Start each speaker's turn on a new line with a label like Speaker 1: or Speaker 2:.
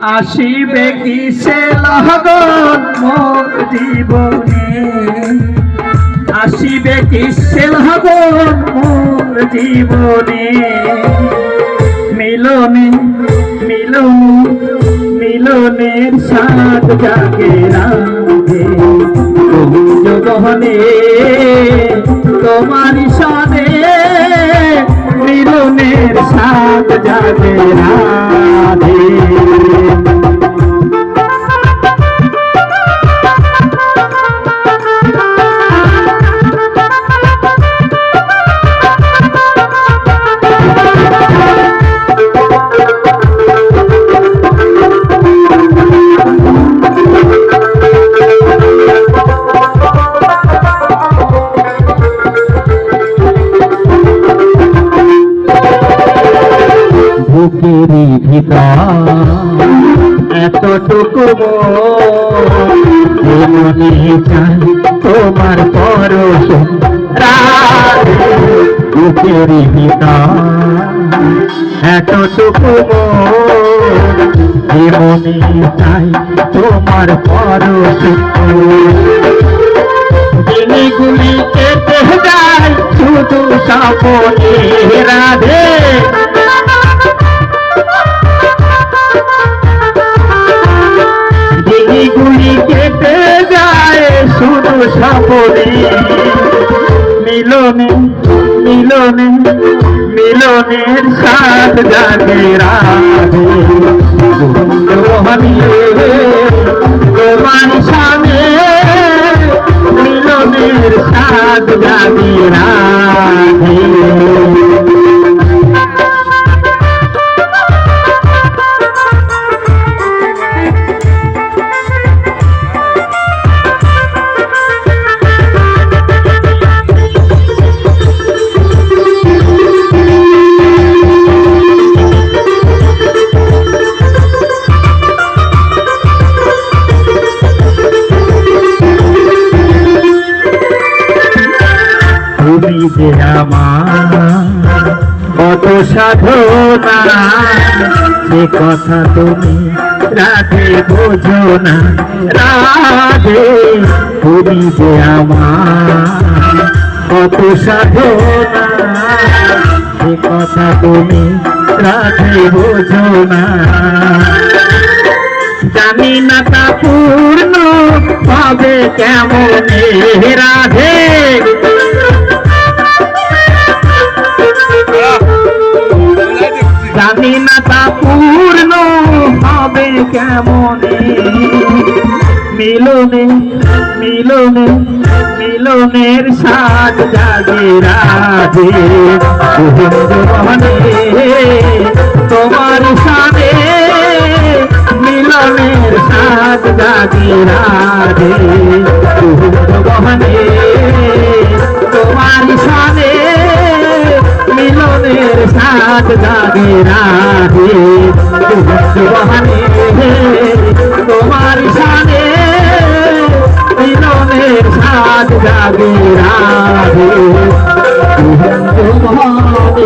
Speaker 1: আসিবে কিসে লগন মোর জীবনে? আসিবে কিসে লগন মোর জীবনে? মিলনে মিলনে, মিলনের সাথ জাগে রাধে জগহনে তোমার সনে মিলনের সাথ জাগে রাধে বুকেরই ভিতর এতটুকু মনে চাই তোমার পরশ বুকেরই এতটুকু মনে চাই তোমার পরশ। মিলনে মিলনের সাথ জাগে রাধে। তোমার সামনে মিলনের সাথ যে আমার। কত সাধনা, সে কথা তুমি রাধে বোঝো না, রাধে তুমি যে আমার। কত সাধনা, সে কথা তুমি রাধে বোঝো না। জানি না তা পূর্ণ হবে কেমন, রাধে কেমনে? মিলনে মিলনে, মিলনের সাথ জাগে মনে তোমার সাথে মিলনের সাথ জাগে রাধে মনে তোমার সাথে মিলনের সাথ জাগে বহানে তোমার সানে মিলনের সাথ জাগে রাধে